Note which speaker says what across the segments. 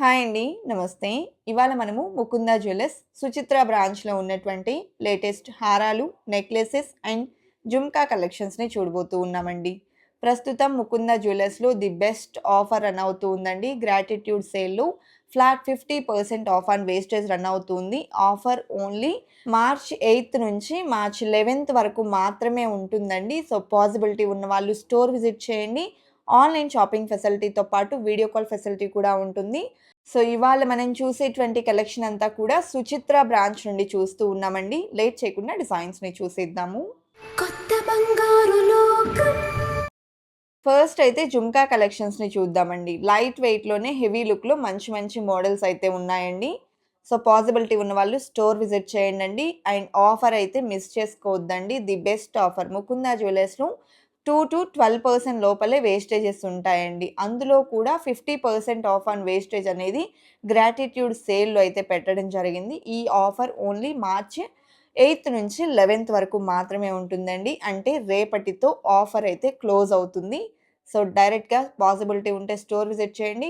Speaker 1: Hi అండి. నమస్తే. ఇవాళ మనము ముకుంద జ్యువెలర్స్ సుచిత్ర బ్రాంచ్లో ఉన్నటువంటి లేటెస్ట్ హారాలు నెక్లెసెస్ అండ్ జుమ్కా కలెక్షన్స్ని చూడబోతూ ఉన్నామండి. ప్రస్తుతం ముకుంద జ్యువెలర్స్లో ది బెస్ట్ ఆఫర్ రన్ అవుతూ ఉందండి. గ్రాటిట్యూడ్ సేల్లో flat fifty percent off on wastage run అవుతుంది ఆఫర్ ఓన్లీ మార్చ్ ఎయిత్ నుంచి మార్చ్ లెవెన్త్ వరకు మాత్రమే ఉంటుందండి. సో పాసిబిలిటీ ఉన్న వాళ్ళు స్టోర్ విజిట్ చేయండి. ఆన్లైన్ షాపింగ్ ఫెసిలిటీతో పాటు వీడియో కాల్ ఫెసిలిటీ కూడా ఉంటుంది. సో ఇవాళ మనం చూసేటువంటి కలెక్షన్ అంతా కూడా సుచిత్ర బ్రాంచ్ నుండి చూస్తూ ఉన్నామండి. లేట్ చేయకుండా డిజైన్స్ని చూసేద్దాము.
Speaker 2: కొత్త బంగారు లోకం.
Speaker 1: ఫస్ట్ అయితే జుమ్కా కలెక్షన్స్ని చూద్దామండి. లైట్ వెయిట్లోనే హెవీ లుక్లో మంచి మంచి మోడల్స్ అయితే ఉన్నాయండి. సో పాసిబిలిటీ ఉన్న వాళ్ళు స్టోర్ విజిట్ చేయండి అండ్ ఆఫర్ అయితే మిస్ చేసుకోవద్దండి. ది బెస్ట్ ఆఫర్ ముకుందా జ్యువెలర్స్లో టూ టు ట్వెల్వ్ పర్సెంట్ లోపలే వేస్టేజెస్ ఉంటాయండి. అందులో కూడా fifty percent off on wastage అనేది గ్రాటిట్యూడ్ సేల్లో అయితే పెట్టడం జరిగింది. ఈ ఆఫర్ ఓన్లీ మార్చ్ ఎయిత్ నుంచి లెవెన్త్ వరకు మాత్రమే ఉంటుందండి. అంటే రేపటితో ఆఫర్ అయితే క్లోజ్ అవుతుంది. సో డైరెక్ట్గా పాసిబిలిటీ ఉంటే స్టోర్ విజిట్ చేయండి.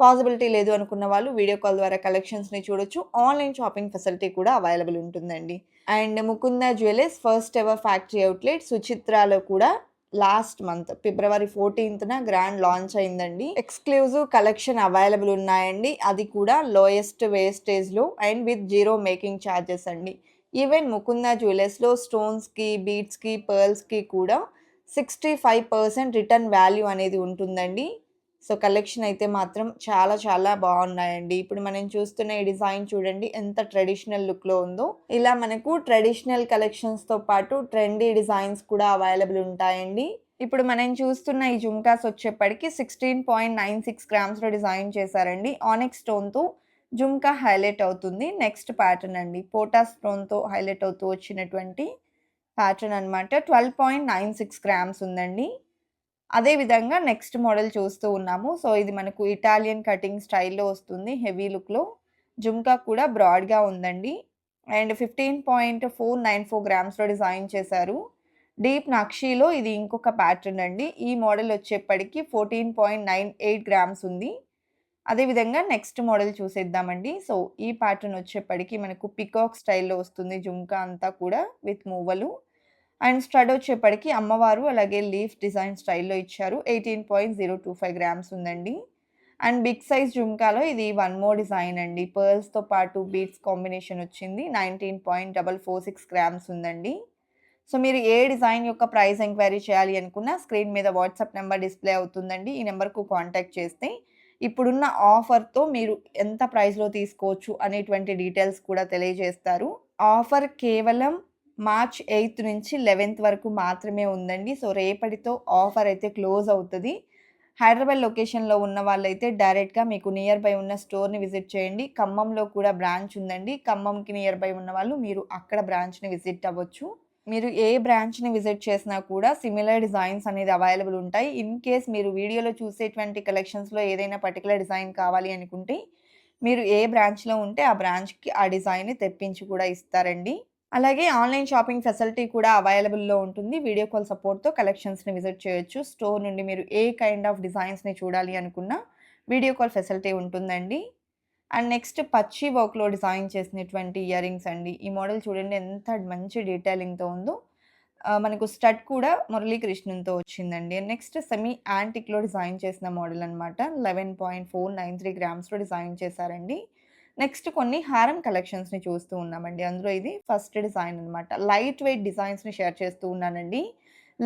Speaker 1: పాసిబిలిటీ లేదు అనుకున్న వాళ్ళు వీడియో కాల్ ద్వారా కలెక్షన్స్ని చూడొచ్చు. ఆన్లైన్ షాపింగ్ ఫెసిలిటీ కూడా అవైలబుల్ ఉంటుందండి. And Mukunda jewellers first ever factory outlet సుచిత్రాలో కూడా లాస్ట్ మంత్ ఫిబ్రవరి ఫోర్టీన్త్న గ్రాండ్ లాంచ్ అయిందండి. ఎక్స్క్లూజివ్ కలెక్షన్ అవైలబుల్ ఉన్నాయండి. అది కూడా lowest వేస్టేజ్లో and with zero making charges అండి. ఈవెన్ ముకుంద జ్యువెలర్స్లో స్టోన్స్కి బీడ్స్కి పర్ల్స్కి కూడా sixty five percent return value అనేది ఉంటుందండి. సో కలెక్షన్ అయితే మాత్రం చాలా చాలా బాగున్నాయండి. ఇప్పుడు మనం చూస్తున్న ఈ డిజైన్ చూడండి ఎంత ట్రెడిషనల్ లుక్లో ఉందో. ఇలా మనకు ట్రెడిషనల్ కలెక్షన్స్తో పాటు ట్రెండీ డిజైన్స్ కూడా అవైలబుల్ ఉంటాయండి. ఇప్పుడు మనం చూస్తున్న ఈ జుమ్కాస్ వచ్చేప్పటికి సిక్స్టీన్ పాయింట్ నైన్ సిక్స్ గ్రామ్స్లో డిజైన్ చేశారండి. ఆనెక్ స్టోన్తో జుమ్కా హైలైట్ అవుతుంది. నెక్స్ట్ ప్యాటర్న్ అండి. పోటా స్టోన్తో హైలైట్ అవుతూ వచ్చినటువంటి ప్యాటర్న్ అనమాట twelve point nine six grams ఉందండి. అదేవిధంగా నెక్స్ట్ మోడల్ చూస్తూ ఉన్నాము. సో ఇది మనకు ఇటాలియన్ కటింగ్ స్టైల్లో వస్తుంది. హెవీ లుక్లో. జుమ్కా కూడా బ్రాడ్గా ఉందండి. And fifteen point four nine four గ్రామ్స్లో design చేశారు. డీప్ నక్షీలో ఇది ఇంకొక ప్యాటర్న్ అండి. ఈ మోడల్ వచ్చేప్పటికి fourteen point nine eight grams ఉంది. అదేవిధంగా నెక్స్ట్ మోడల్ చూసేద్దామండి. సో ఈ ప్యాటర్న్ వచ్చేప్పటికి మనకు పికాక్ స్టైల్లో వస్తుంది జుమ్కా అంతా కూడా విత్ మూవలు. అండ్ స్టడ్ వచ్చేప్పటికి అమ్మవారు అలాగే లీఫ్ డిజైన్ స్టైల్లో ఇచ్చారు. Eighteen point zero two five grams ఉందండి. అండ్ బిగ్ సైజ్ జుమ్కాలో ఇది వన్ మోర్ డిజైన్ అండి. పర్ల్స్తో పాటు బీట్స్ కాంబినేషన్ వచ్చింది. Nineteen point double four six grams ఉందండి. సో మీరు ఏ డిజైన్ యొక్క ప్రైస్ ఎంక్వైరీ చేయాలి అనుకున్నా స్క్రీన్ మీద వాట్సాప్ నెంబర్ డిస్ప్లే అవుతుందండి. ఈ నెంబర్కు కాంటాక్ట్ చేస్తే ఇప్పుడున్న ఆఫర్తో మీరు ఎంత ప్రైస్లో తీసుకోవచ్చు అనేటువంటి డీటెయిల్స్ కూడా తెలియజేస్తారు. ఆఫర్ కేవలం మార్చ్ ఎయిత్ నుంచి లెవెన్త్ వరకు మాత్రమే ఉందండి. సో రేపటితో ఆఫర్ అయితే క్లోజ్ అవుతుంది. హైదరాబాద్ లొకేషన్లో ఉన్న వాళ్ళైతే డైరెక్ట్గా మీకు నియర్ బై ఉన్న స్టోర్ని విజిట్ చేయండి. ఖమ్మంలో కూడా బ్రాంచ్ ఉందండి. ఖమ్మంకి నియర్ బై ఉన్న వాళ్ళు మీరు అక్కడ బ్రాంచ్ని విజిట్ అవ్వచ్చు. మీరు ఏ బ్రాంచ్ని విజిట్ చేసినా కూడా సిమిలర్ డిజైన్స్ అనేది అవైలబుల్ ఉంటాయి. ఇన్ కేస్ మీరు వీడియోలో చూసేటువంటి కలెక్షన్స్లో ఏదైనా పర్టికులర్ డిజైన్ కావాలి అనుకుంటే మీరు ఏ బ్రాంచ్లో ఉంటే ఆ బ్రాంచ్కి ఆ డిజైన్ని తెప్పించి కూడా ఇస్తారండి. అలాగే ఆన్లైన్ షాపింగ్ ఫెసిలిటీ కూడా అవైలబుల్లో ఉంటుంది. వీడియో కాల్ సపోర్ట్తో కలెక్షన్స్ని విజిట్ చేయొచ్చు. స్టోర్ నుండి మీరు ఏ కైండ్ ఆఫ్ డిజైన్స్ని చూడాలి అనుకున్నా వీడియో కాల్ ఫెసిలిటీ ఉంటుందండి. అండ్ నెక్స్ట్ పచ్చి వర్క్లో డిజైన్ చేసినటువంటి ఇయర్ రింగ్స్ అండి. ఈ మోడల్ చూడండి ఎంత మంచి డీటెయిలింగ్తో ఉందో. మనకు స్టడ్ కూడా మురళీకృష్ణన్తో వచ్చిందండి. నెక్స్ట్ సెమీ యాంటిక్లో డిజైన్ చేసిన మోడల్ అనమాట eleven point four nine three గ్రామ్స్లో design చేశారండి. నెక్స్ట్ కొన్ని హారం కలెక్షన్స్ని చూస్తూ ఉన్నామండి. అందులో ఇది ఫస్ట్ డిజైన్ అనమాట లైట్ వెయిట్ డిజైన్స్ని షేర్ చేస్తూ ఉన్నానండి.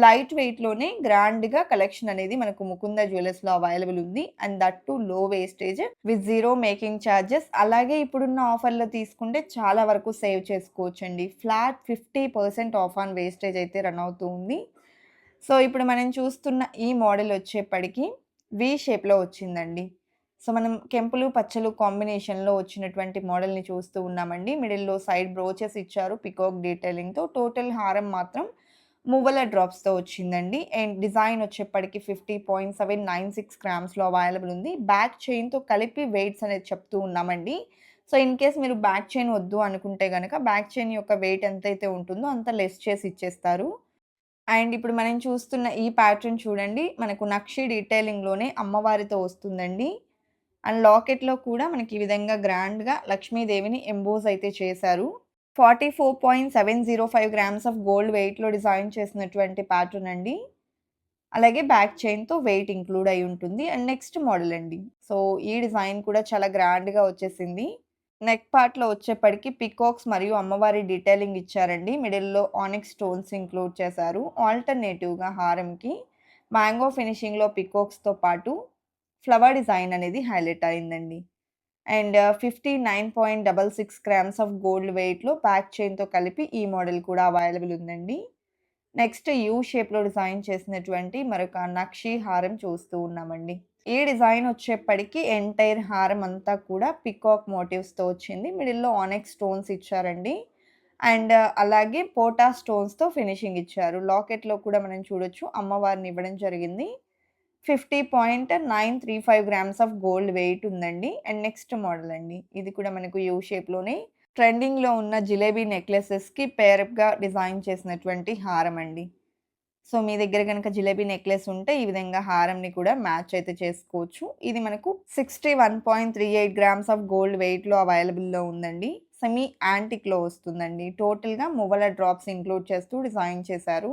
Speaker 1: లైట్ వెయిట్లోనే గ్రాండ్గా కలెక్షన్ అనేది మనకు ముకుంద జ్యువెలర్స్లో అవైలబుల్ ఉంది. And that too low wastage with zero making charges అలాగే ఇప్పుడున్న ఆఫర్లో తీసుకుంటే చాలా వరకు సేవ్ చేసుకోవచ్చండి. Flat fifty percent off on wastage అయితే రన్ అవుతూ ఉంది. సో ఇప్పుడు మనం చూస్తున్న ఈ మోడల్ వచ్చేప్పటికి వి షేప్లో వచ్చిందండి. సో మనం కెంపులు పచ్చలు కాంబినేషన్లో వచ్చినటువంటి మోడల్ని చూస్తూ ఉన్నామండి. మిడిల్లో సైడ్ బ్రోచెస్ ఇచ్చారు పికాక్ డీటెయిలింగ్తో. టోటల్ హారం మాత్రం మువ్వల డ్రాప్స్తో వచ్చిందండి. అండ్ డిజైన్ వచ్చేప్పటికి fifty point seven nine six గ్రామ్స్లో available ఉంది. బ్యాక్ చైన్తో కలిపి వెయిట్స్ అనేది చెప్తూ ఉన్నామండి. సో ఇన్ కేస్ మీరు బ్యాక్ చైన్ వద్దు అనుకుంటే కనుక బ్యాక్ చైన్ యొక్క వెయిట్ ఎంతైతే ఉంటుందో అంత లెస్ చేసి ఇచ్చేస్తారు. అండ్ ఇప్పుడు మనం చూస్తున్న ఈ ప్యాటర్న్ చూడండి. మనకు నక్షి డీటెయిలింగ్లోనే అమ్మవారితో వస్తుందండి. అండ్ లాకెట్‌లో కూడా మనకి ఈ విధంగా గ్రాండ్‌గా లక్ష్మీదేవిని ఎంబోజ్ అయితే చేశారు. 44.705 గ్రామ్స్ ఆఫ్ గోల్డ్ వెయిట్‌లో డిజైన్ చేసినటువంటి ప్యాటర్న్ అండి. అలాగే బ్యాక్ చైన్‌తో వెయిట్ ఇంక్లూడ్ అయి ఉంటుంది. అండ్ నెక్స్ట్ మోడల్ అండి. సో, ఈ డిజైన్ కూడా చాలా గ్రాండ్‌గా వచ్చేసింది. నెక్ పార్ట్‌లో వచ్చేప్పటికి పికాక్స్ మరియు అమ్మవారి డీటెయిలింగ్ ఇచ్చారండి. మిడిల్‌లో ఆనిక్ స్టోన్స్ ఇంక్లూడ్ చేశారు. ఆల్టర్‌నేటివ్‌గా హారంకి మ్యాంగో ఫినిషింగ్‌లో పికాక్స్‌తో పాటు ఫ్లవర్ డిజైన్ అనేది హైలైట్ అయిందండి. అండ్ 59.66 గ్రామ్స్ ఆఫ్ గోల్డ్ వెయిట్‌లో బ్యాక్ చైన్‌తో కలిపి ఈ మోడల్ కూడా అవైలబుల్ ఉందండి. నెక్స్ట్ యూ షేప్‌లో డిజైన్ చేసినటువంటి మరొక నక్షి హారం చూస్తూ ఉన్నామండి. ఈ డిజైన్ వచ్చేప్పటికి ఎంటైర్ హారం అంతా కూడా పికాక్ మోటివ్స్‌తో వచ్చింది. మిడిల్‌లో ఆనెక్ స్టోన్స్ ఇచ్చారండి. అండ్ uh, అలాగే పోటా స్టోన్స్‌తో ఫినిషింగ్ ఇచ్చారు. లాకెట్‌లో కూడా మనం చూడొచ్చు అమ్మవారిని ఇవ్వడం జరిగింది. 50.935 గ్రామ్స్ ఆఫ్ గోల్డ్ వెయిట్ ఉందండి. అండ్ నెక్స్ట్ మోడల్ అండి. ఇది కూడా మనకు యూ షేప్‌లోనే ట్రెండింగ్‌లో ఉన్న జిలేబీ నెక్లెసెస్‌కి పేరప్గా డిజైన్ చేసినటువంటి హారం అండి. సో, మీ దగ్గర కనుక జిలేబీ నెక్లెస్ ఉంటే ఈ విధంగా హారంని కూడా మ్యాచ్ అయితే చేసుకోవచ్చు. ఇది మనకు 61.38 గ్రామ్స్ ఆఫ్ గోల్డ్ వెయిట్‌లో అవైలబుల్‌లో ఉందండి. సెమీ యాంటిక్‌లో వస్తుందండి. టోటల్‌గా మువ్వల డ్రాప్స్ ఇంక్లూడ్ చేస్తూ డిజైన్ చేశారు.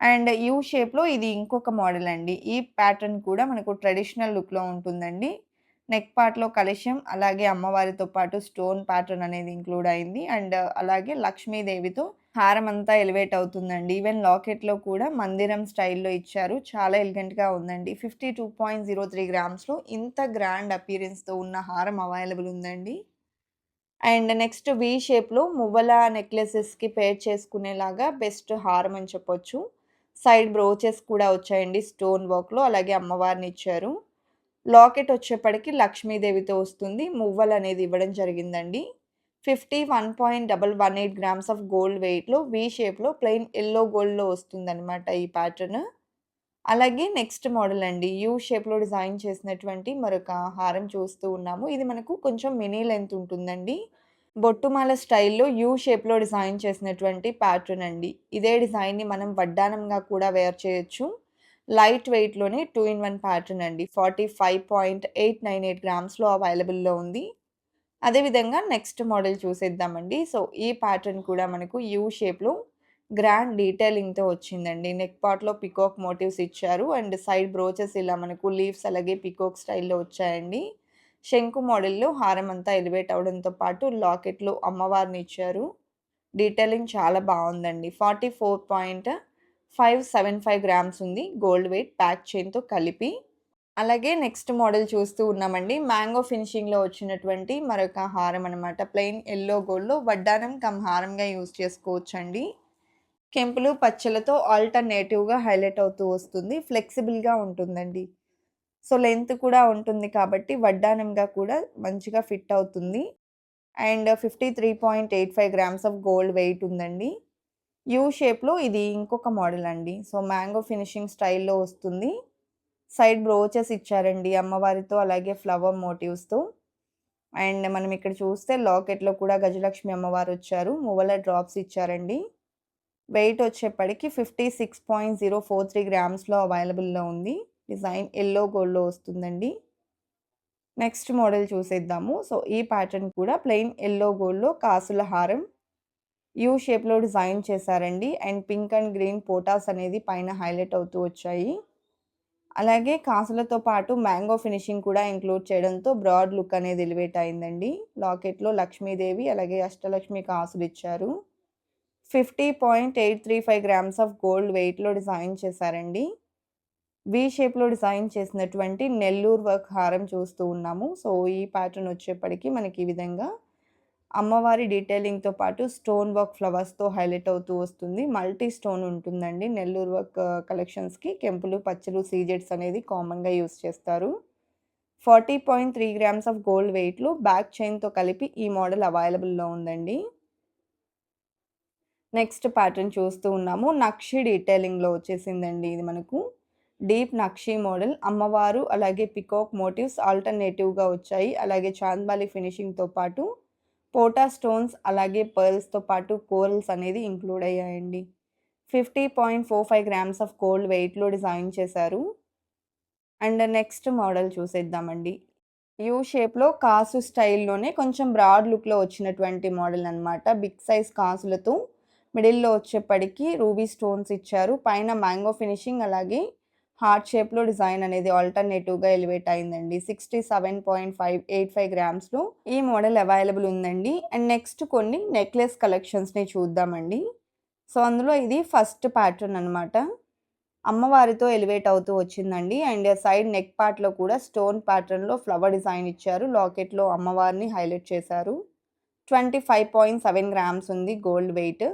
Speaker 1: అండ్ యూ షేప్‌లో ఇది ఇంకొక మోడల్ అండి. ఈ ప్యాటర్న్ కూడా మనకు ట్రెడిషనల్ లుక్‌లో ఉంటుందండి. నెక్ పార్ట్‌లో కలశం అలాగే అమ్మవారితో పాటు స్టోన్ ప్యాటర్న్ అనేది ఇంక్లూడ్ అయింది. అండ్ అలాగే లక్ష్మీదేవితో హారం అంతా ఎలివేట్ అవుతుందండి. ఈవెన్ లాకెట్‌లో కూడా మందిరం స్టైల్‌లో ఇచ్చారు. చాలా ఎలిగెంట్‌గా ఉందండి. 52.03 గ్రామ్స్‌లో ఇంత గ్రాండ్ అపీరెన్స్తో ఉన్న హారం అవైలబుల్ ఉందండి. అండ్ నెక్స్ట్ వి షేప్‌లో మువ్వల నెక్లెసెస్‌కి పేర్ చేసుకునేలాగా బెస్ట్ హారం అని చెప్పొచ్చు. సైడ్ బ్రోచెస్ కూడా వచ్చాయండి స్టోన్ వర్క్‌లో. అలాగే అమ్మవారిని ఇచ్చారు. లాకెట్ వచ్చేప్పటికి లక్ష్మీదేవితో వస్తుంది. మువ్వలు అనేది ఇవ్వడం జరిగిందండి. 51.118 గ్రామ్స్ ఆఫ్ గోల్డ్ వెయిట్‌లో వి షేప్‌లో ప్లెయిన్ ఎల్లో గోల్డ్‌లో వస్తుందన్నమాట ఈ ప్యాటర్న్. అలాగే నెక్స్ట్ మోడల్ అండి. యూ షేప్‌లో డిజైన్ చేసినటువంటి మరొక హారం చూస్తూ ఉన్నాము. ఇది మనకు కొంచెం మినీ లెంత్ ఉంటుందండి. బొట్టుమాల స్టైల్‌లో యూ షేప్‌లో డిజైన్ చేసినటువంటి ప్యాటర్న్ అండి. ఇదే డిజైన్‌ని మనం వడ్డానంగా కూడా వేర్ చేయొచ్చు. లైట్ వెయిట్‌లోనే టూ ఇన్ వన్ ప్యాటర్న్ అండి. 45.898 గ్రామ్స్‌లో అవైలబుల్‌లో ఉంది. అదేవిధంగా నెక్స్ట్ మోడల్ చూసేద్దామండి. సో, ఈ ప్యాటర్న్ కూడా మనకు యూ షేప్‌లో గ్రాండ్ డీటెయిలింగ్‌తో వచ్చిందండి. నెక్ పార్ట్‌లో పికాక్ మోటివ్స్ ఇచ్చారు. అండ్ సైడ్ బ్రోచెస్ ఇలా మనకు లీవ్స్ అలాగే పికాక్ స్టైల్‌లో వచ్చాయండి. శంకు మోడల్‌లో హారం అంతా ఎలివేట్ అవ్వడంతో పాటు లాకెట్‌లో అమ్మవారిని ఇచ్చారు. డీటెయిలింగ్ చాలా బాగుందండి forty four point five seven five grams ఉంది. గోల్డ్ వెయిట్ ప్యాక్ చైన్‌తో కలిపి. అలాగే నెక్స్ట్ మోడల్ చూస్తూ ఉన్నామండి. మ్యాంగో ఫినిషింగ్‌లో వచ్చినటువంటి మరొక హారం అనమాట. ప్లెయిన్ ఎల్లో గోల్డ్‌లో వడ్డానం కమ్ హారంగా యూజ్ చేసుకోవచ్చండి. కెంపులు, పచ్చలతో ఆల్టర్‌నేటివ్‌గా హైలైట్ అవుతూ వస్తుంది. ఫ్లెక్సిబుల్‌గా ఉంటుందండి. సో, లెంత్ కూడా ఉంటుంది కాబట్టి వడ్డానంగా కూడా మంచిగా ఫిట్ అవుతుంది. And 53.85 grams of gold weight ఉందండి. యూ షేప్‌లో ఇది ఇంకొక మోడల్ అండి. సో, మ్యాంగో ఫినిషింగ్ స్టైల్‌లో వస్తుంది. సైడ్ బ్రోచెస్ ఇచ్చారండి అమ్మవారితో అలాగే ఫ్లవర్ మోటివ్స్‌తో. అండ్ మనం ఇక్కడ చూస్తే లాకెట్‌లో కూడా గజలక్ష్మి అమ్మవారు వచ్చారు. మువ్వల డ్రాప్స్ ఇచ్చారండి. వెయిట్ వచ్చేప్పటికి 56.043 గ్రామ్స్‌లో అవైలబుల్‌లో ఉంది. డిజైన్ ఎల్లో గోల్డ్‌లో వస్తుందండి. నెక్స్ట్ మోడల్ చూసేద్దాము. సో, ఈ ప్యాటర్న్ కూడా ప్లెయిన్ ఎల్లో గోల్డ్‌లో కాసుల హారం. యూ షేప్‌లో డిజైన్ చేశారండి. అండ్ పింక్ అండ్ గ్రీన్ పోటాస్ అనేది పైన హైలైట్ అవుతూ వచ్చాయి. అలాగే కాసులతో పాటు మ్యాంగో ఫినిషింగ్ కూడా ఇంక్లూడ్ చేయడంతో బ్రాడ్ లుక్ అనేది ఎలివేట్ అయిందండి. లాకెట్‌లో లక్ష్మీదేవి అలాగే అష్టలక్ష్మి కాసులు ఇచ్చారు. 50.835 గ్రామ్స్ ఆఫ్ గోల్డ్ వెయిట్‌లో డిజైన్ చేశారండి. వి షేప్‌లో డిజైన్ చేసినటువంటి నెల్లూరు వర్క్ హారం చూస్తూ ఉన్నాము. సో, ఈ ప్యాటర్న్ వచ్చేప్పటికీ మనకి ఈ విధంగా అమ్మవారి డీటెయిలింగ్‌తో పాటు స్టోన్ వర్క్ ఫ్లవర్స్‌తో హైలైట్ అవుతూ వస్తుంది. మల్టీ స్టోన్ ఉంటుందండి. నెల్లూరు వర్క్ కలెక్షన్స్‌కి uh, కెంపులు, పచ్చలు, సీజెడ్స్ అనేది కామన్‌గా యూస్ చేస్తారు. 40.3 గ్రామ్స్ ఆఫ్ గోల్డ్ వెయిట్‌లో బ్యాక్ చైన్‌తో కలిపి ఈ మోడల్ అవైలబుల్‌లో ఉందండి. నెక్స్ట్ ప్యాటర్న్ చూస్తూ ఉన్నాము. నక్షి డీటెయిలింగ్‌లో వచ్చేసిందండి ఇది మనకు. డీప్ నక్షి మోడల్ అమ్మవారు అలాగే పికాక్ మోటివ్స్ ఆల్టర్‌నేటివ్‌గా వచ్చాయి. అలాగే చాంద్బాలి ఫినిషింగ్‌తో పాటు పోటా స్టోన్స్ అలాగే పర్ల్స్‌తో పాటు కోరల్స్ అనేది ఇంక్లూడ్ అయ్యాయండి. 50.45 గ్రామ్స్ ఆఫ్ గోల్డ్ వెయిట్‌లో డిజైన్ చేశారు. అండ్ నెక్స్ట్ మోడల్ చూసేద్దామండి. యూ షేప్‌లో కాసు స్టైల్‌లోనే కొంచెం బ్రాడ్ లుక్‌లో వచ్చినటువంటి మోడల్ అనమాట. బిగ్ సైజ్ కాసులతో మిడిల్‌లో వచ్చేప్పటికి రూబీ స్టోన్స్ ఇచ్చారు. పైన మ్యాంగో ఫినిషింగ్ అలాగే హార్ట్ షేప్‌లో డిజైన్ అనేది ఆల్టర్‌నేటివ్‌గా ఎలివేట్ అయిందండి. 67.585 గ్రామ్స్‌లో ఈ మోడల్ అవైలబుల్ ఉందండి. అండ్ నెక్స్ట్ కొన్ని నెక్లెస్ కలెక్షన్స్‌ని చూద్దామండి. సో, అందులో ఇది ఫస్ట్ ప్యాటర్న్ అనమాట. అమ్మవారితో ఎలివేట్ అవుతూ వచ్చిందండి. అండ్ సైడ్ నెక్ పార్ట్‌లో కూడా స్టోన్ ప్యాటర్న్‌లో ఫ్లవర్ డిజైన్ ఇచ్చారు. లాకెట్‌లో అమ్మవారిని హైలైట్ చేశారు. 25.7 గ్రామ్స్ ఉంది గోల్డ్ వెయిట్.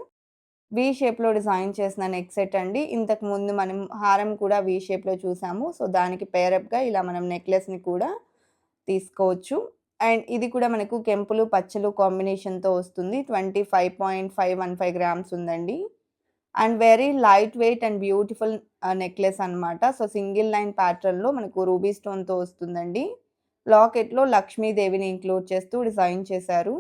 Speaker 1: వి షేప్‌లో డిజైన్ చేసిన నెక్ సెట్ అండి. ఇంతకుముందు మనం హారం కూడా వి షేప్‌లో చూసాము. సో, దానికి పేరప్‌గా ఇలా మనం నెక్లెస్‌ని కూడా తీసుకోవచ్చు. అండ్ ఇది కూడా మనకు కెంపులు, పచ్చలు కాంబినేషన్‌తో వస్తుంది. 25.515 గ్రామ్స్ ఉందండి. And very light weight and beautiful necklace అనమాట. సో, సింగిల్ లైన్ ప్యాటర్న్‌లో మనకు రూబీ స్టోన్‌తో వస్తుందండి. లాకెట్‌లో లక్ష్మీదేవిని ఇంక్లూడ్ చేస్తూ డిజైన్ చేశారు.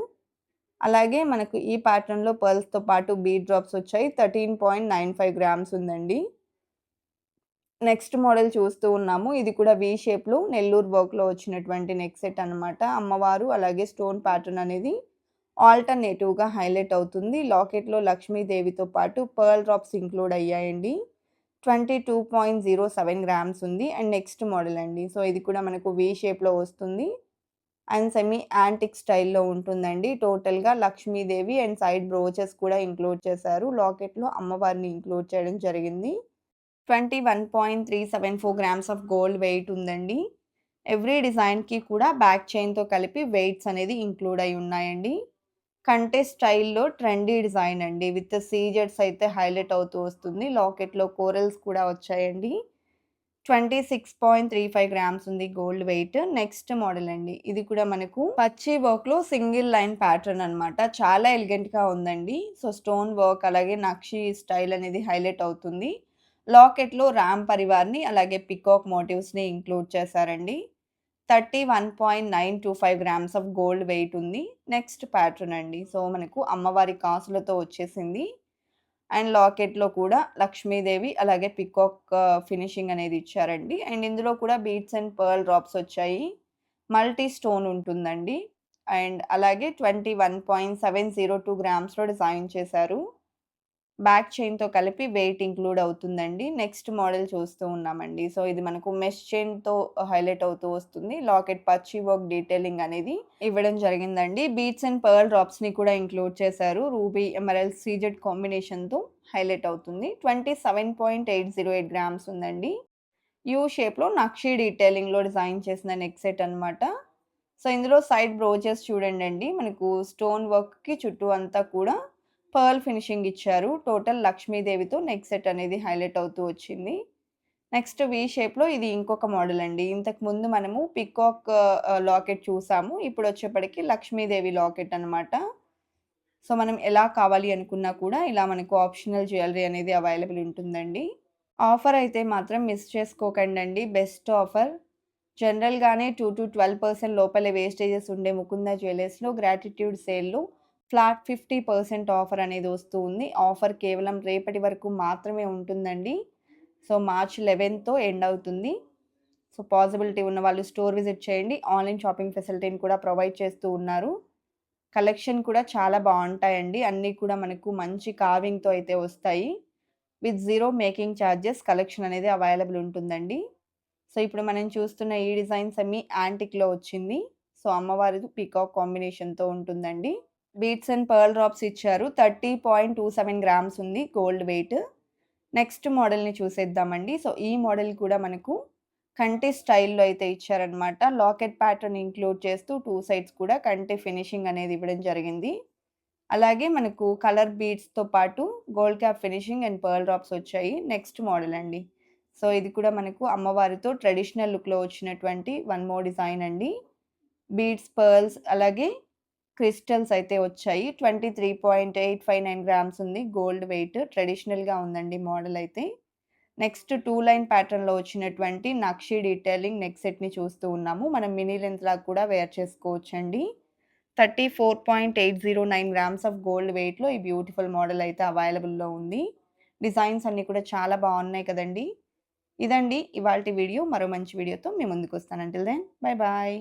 Speaker 1: అలాగే మనకు ఈ ప్యాటర్న్‌లో పర్ల్స్‌తో పాటు బీ డ్రాప్స్ వచ్చాయి. 13.95 గ్రామ్స్ ఉందండి. నెక్స్ట్ మోడల్ చూస్తూ ఉన్నాము. ఇది కూడా వి షేప్‌లో నెల్లూరు వర్క్‌లో వచ్చినటువంటి నెక్ సెట్ అనమాట. అమ్మవారు అలాగే స్టోన్ ప్యాటర్న్ అనేది ఆల్టర్‌నేటివ్‌గా హైలైట్ అవుతుంది. లాకెట్‌లో లక్ష్మీదేవితో పాటు పర్ల్ డ్రాప్స్ ఇంక్లూడ్ అయ్యాయండి. 22.07 గ్రామ్స్ ఉంది. అండ్ నెక్స్ట్ మోడల్ అండి. సో, ఇది కూడా మనకు వి షేప్‌లో వస్తుంది. అండ్ సెమీ యాంటిక్ స్టైల్‌లో ఉంటుందండి. టోటల్‌గా లక్ష్మీదేవి అండ్ సైడ్ బ్రోచెస్ కూడా ఇంక్లూడ్ చేశారు. లాకెట్‌లో అమ్మవారిని ఇంక్లూడ్ చేయడం జరిగింది. 21.374 గ్రామ్స్ ఆఫ్ గోల్డ్ వెయిట్ ఉందండి. ఎవ్రీ డిజైన్‌కి కూడా బ్యాక్ చైన్‌తో కలిపి వెయిట్స్ అనేది ఇంక్లూడ్ అయి ఉన్నాయండి. కంటే స్టైల్‌లో ట్రెండీ డిజైన్ అండి. విత్ సీజర్స్ అయితే హైలైట్ అవుతూ వస్తుంది. లాకెట్‌లో కోరల్స్ కూడా వచ్చాయండి. 26.35 గ్రామ్స్ ఉంది గోల్డ్ వెయిట్. నెక్స్ట్ మోడల్ అండి. ఇది కూడా మనకు పచ్చి వర్క్‌లో సింగిల్ లైన్ ప్యాటర్న్ అనమాట. చాలా ఎలిగెంట్‌గా ఉందండి. సో, స్టోన్ వర్క్ అలాగే నక్షి స్టైల్ అనేది హైలైట్ అవుతుంది. లాకెట్‌లో ర్యామ్ పరివార్‌ని అలాగే పికాక్ మోటివ్స్‌ని ఇంక్లూడ్ చేశారండి. 31.925 గ్రామ్స్ ఆఫ్ గోల్డ్ వెయిట్ ఉంది. నెక్స్ట్ ప్యాటర్న్ అండి. సో, మనకు అమ్మవారి కాసులతో వచ్చేసింది. అండ్ లాకెట్‌లో కూడా లక్ష్మీదేవి అలాగే పికాక్ ఫినిషింగ్ అనేది ఇచ్చారండి. అండ్ ఇందులో కూడా బీట్స్ అండ్ పర్ల్ డ్రాప్స్ వచ్చాయి. మల్టీ స్టోన్ ఉంటుందండి. అండ్ అలాగే 21.702 గ్రామ్స్‌లో డిజైన్ చేశారు. బ్యాక్ చైన్‌తో కలిపి వెయిట్ ఇంక్లూడ్ అవుతుందండి. నెక్స్ట్ మోడల్ చూస్తూ ఉన్నామండి. సో, ఇది మనకు మెష్ చైన్‌తో హైలైట్ అవుతూ వస్తుంది. లాకెట్ పచ్చి వర్క్ డీటెయిలింగ్ అనేది ఇవ్వడం జరిగిందండి. బీట్స్ అండ్ పర్ల్ డ్రాప్స్‌ని కూడా ఇంక్లూడ్ చేశారు. రూబీ, ఎమరల్ సీజెడ్ కాంబినేషన్‌తో హైలైట్ అవుతుంది. 27.808 గ్రామ్స్ ఉందండి. యూ షేప్‌లో నక్షి డీటెయిలింగ్‌లో డిజైన్ చేసిన నెక్ సెట్ అనమాట. సో, ఇందులో సైడ్ బ్రోచెస్ అండి మనకు స్టోన్ వర్క్‌కి చుట్టూ అంతా కూడా పర్ల్ ఫినిషింగ్ ఇచ్చారు. టోటల్ లక్ష్మీదేవితో నెక్ సెట్ అనేది హైలైట్ అవుతూ వచ్చింది. నెక్స్ట్ వి షేప్‌లో ఇది ఇంకొక మోడల్ అండి. ఇంతకుముందు మనము పికాక్ లాకెట్ చూసాము. ఇప్పుడు వచ్చేప్పటికి లక్ష్మీదేవి లాకెట్ అనమాట. సో, మనం ఎలా కావాలి అనుకున్నా కూడా ఇలా మనకు ఆప్షనల్ జ్యువెలరీ అనేది అవైలబుల్ ఉంటుందండి. ఆఫర్ అయితే మాత్రం మిస్ చేసుకోకండండి. Best offer. జనరల్‌గానే 2-12% లోపలే వేస్టేజెస్ ఉండే ముకుంద జ్యువెలర్స్‌లో గ్రాటిట్యూడ్ సేల్‌లో ఫ్లాట్ 50% ఆఫర్ అనేది వస్తూ ఉంది. ఆఫర్ కేవలం రేపటి వరకు మాత్రమే ఉంటుందండి. సో, మార్చ్ 11తో ఎండ్ అవుతుంది. సో, పాసిబిలిటీ ఉన్న వాళ్ళు స్టోర్ విజిట్ చేయండి. ఆన్‌లైన్ షాపింగ్ ఫెసిలిటీని కూడా ప్రొవైడ్ చేస్తూ ఉన్నారు. కలెక్షన్ కూడా చాలా బాగుంటాయండి అన్నీ కూడా మనకు మంచి కార్వింగ్‌తో అయితే వస్తాయి. With zero making charges collection అనేది అవైలబుల్ ఉంటుందండి. సో, ఇప్పుడు మనం చూస్తున్న ఈ డిజైన్ సెమీ యాంటిక్‌లో వచ్చింది. సో, అమ్మవారిది పీకాక్ కాంబినేషన్‌తో ఉంటుందండి. బీట్స్ అండ్ పర్ల్ డ్రాప్స్ ఇచ్చారు. 30.27 గ్రామ్స్ ఉంది గోల్డ్ వెయిట్. నెక్స్ట్ మోడల్‌ని చూసేద్దామండి. సో, ఈ మోడల్ కూడా మనకు కంటి స్టైల్‌లో అయితే ఇచ్చారనమాట. లాకెట్ ప్యాటర్న్ ఇంక్లూడ్ చేస్తూ టూ సైడ్స్ కూడా కంటి ఫినిషింగ్ అనేది ఇవ్వడం జరిగింది. అలాగే మనకు కలర్ బీడ్స్‌తో పాటు gold cap finishing and pearl drops వచ్చాయి. నెక్స్ట్ మోడల్ అండి. సో, ఇది కూడా మనకు అమ్మవారితో ట్రెడిషనల్ లుక్‌లో వచ్చినటువంటి వన్ మోర్ డిజైన్ అండి. బీడ్స్, పర్ల్స్ అలాగే క్రిస్టల్స్ అయితే వచ్చాయి. 23.859 గ్రామ్స్ ఉంది గోల్డ్ వెయిట్. ట్రెడిషనల్‌గా ఉందండి మోడల్ అయితే. నెక్స్ట్ టూ లైన్ ప్యాటర్న్‌లో వచ్చినటువంటి నక్షి డీటెయిలింగ్ నెక్ సెట్‌ని చూస్తూ ఉన్నాము. మనం మినీ లెంత్ లాగా కూడా వేర్ చేసుకోవచ్చండి. 34.809 గ్రామ్స్ ఆఫ్ గోల్డ్ వెయిట్‌లో ఈ బ్యూటిఫుల్ మోడల్ అయితే అవైలబుల్‌లో ఉంది. డిజైన్స్ అన్నీ కూడా చాలా బాగున్నాయి కదండీ! ఇదండి ఇవాల్టి వీడియో. మరో మంచి వీడియోతో మీ ముందుకొస్తాను. Until then bye bye.